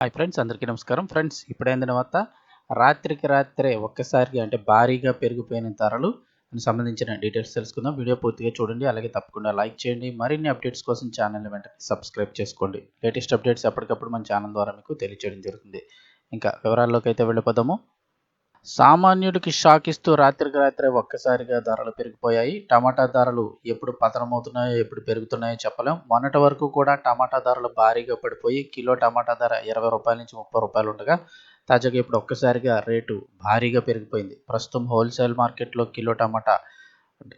Hi friends అందరికీ నమస్కారం. Friends ఇప్పుడైన తర్వాత రాత్రికి రాత్రే ఒక్కసారికి అంటే భారీగా పెరిగిపోయిన ధరలు సంబంధించిన డీటెయిల్స్ తెలుసుకుందాం. వీడియో పూర్తిగా చూడండి అలాగే తప్పకుండా లైక్ చేయండి. మరిన్ని అప్డేట్స్ కోసం ఛానల్ వెంటనే సబ్స్క్రైబ్ చేసుకోండి. లేటెస్ట్ అప్డేట్స్ ఎప్పటికప్పుడు మన ఛానల్ ద్వారా మీకు తెలియచేయడం జరుగుతుంది. ఇంకా వివరాల్లోకి అయితే వెళ్ళిపోదాము. సామాన్యుడికి షాక్ ఇస్తూ రాత్రికి రాత్రే ఒక్కసారిగా ధరలు పెరిగిపోయాయి. టమాటా ధరలు ఎప్పుడు పతనమవుతున్నాయో ఎప్పుడు పెరుగుతున్నాయో చెప్పలేం. మొన్నటి వరకు కూడా టమాటా ధరలు భారీగా పడిపోయి కిలో టమాటా ధర ఇరవై రూపాయల నుంచి ముప్పై రూపాయలు ఉండగా తాజాగా ఇప్పుడు ఒక్కసారిగా రేటు భారీగా పెరిగిపోయింది. ప్రస్తుతం హోల్సేల్ మార్కెట్లో కిలో టమాటా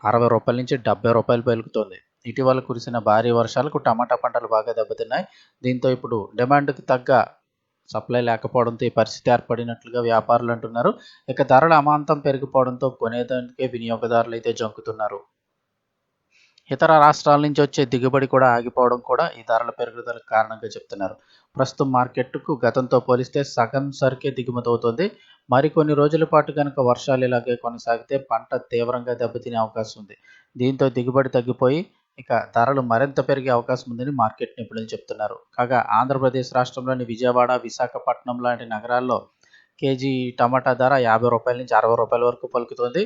అరవై రూపాయల నుంచి డెబ్బై రూపాయలు పెరుగుతోంది. ఇటీవల కురిసిన భారీ వర్షాలకు టమాటా పంటలు బాగా దెబ్బతిన్నాయి. దీంతో ఇప్పుడు డిమాండ్కి తగ్గ సప్లై లేకపోవడంతో ఈ పరిస్థితి ఏర్పడినట్లుగా వ్యాపారులు అంటున్నారు. ఇక ధరలు అమాంతం పెరిగిపోవడంతో కొనేదానికే వినియోగదారులు అయితే జంకుతున్నారు. ఇతర రాష్ట్రాల నుంచి వచ్చే దిగుబడి కూడా ఆగిపోవడం కూడా ఈ ధరల పెరుగుదలకు కారణంగా చెప్తున్నారు. ప్రస్తుతం మార్కెట్కు గతంతో పోలిస్తే సగం సరికే దిగుమతి అవుతుంది మరికొన్ని రోజుల పాటు కనుక వర్షాలు ఇలాగే కొనసాగితే పంట తీవ్రంగా దెబ్బతినే అవకాశం ఉంది. దీంతో దిగుబడి తగ్గిపోయి ఇక ధరలు మరింత పెరిగే అవకాశం ఉందని మార్కెట్ నిపుణులు చెప్తున్నారు. కాగా ఆంధ్రప్రదేశ్ రాష్ట్రంలోని విజయవాడ విశాఖపట్నం లాంటి నగరాల్లో కేజీ టమాటా ధర యాభై రూపాయల నుంచి అరవై రూపాయల వరకు పలుకుతుంది.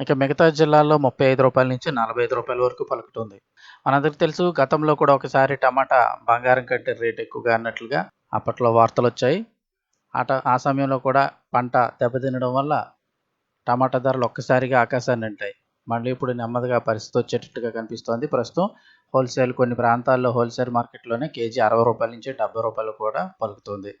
ఇక మిగతా జిల్లాల్లో ముప్పై ఐదు రూపాయల నుంచి నలభై ఐదు రూపాయల వరకు పలుకుతుంది. మనందరికీ తెలుసు గతంలో కూడా ఒకసారి టమాటా బంగారం కంటే రేట్ ఎక్కువగా అన్నట్లుగా అప్పట్లో వార్తలు వచ్చాయి. ఆట ఆ సమయంలో కూడా పంట దెబ్బతినడం వల్ల టమాటా ధరలు ఒక్కసారిగా ఆకాశాన్ని అంటాయి. మళ్ళీ ఇప్పుడు నెమ్మదిగా పరిస్థితి వచ్చేటట్టుగా కనిపిస్తోంది. ప్రస్తుతం హోల్సేల్ కొన్ని ప్రాంతాల్లో హోల్సేల్ మార్కెట్లోనే కేజీ అరవై రూపాయల నుంచి డెబ్బై రూపాయలు కూడా పలుకుతుంది.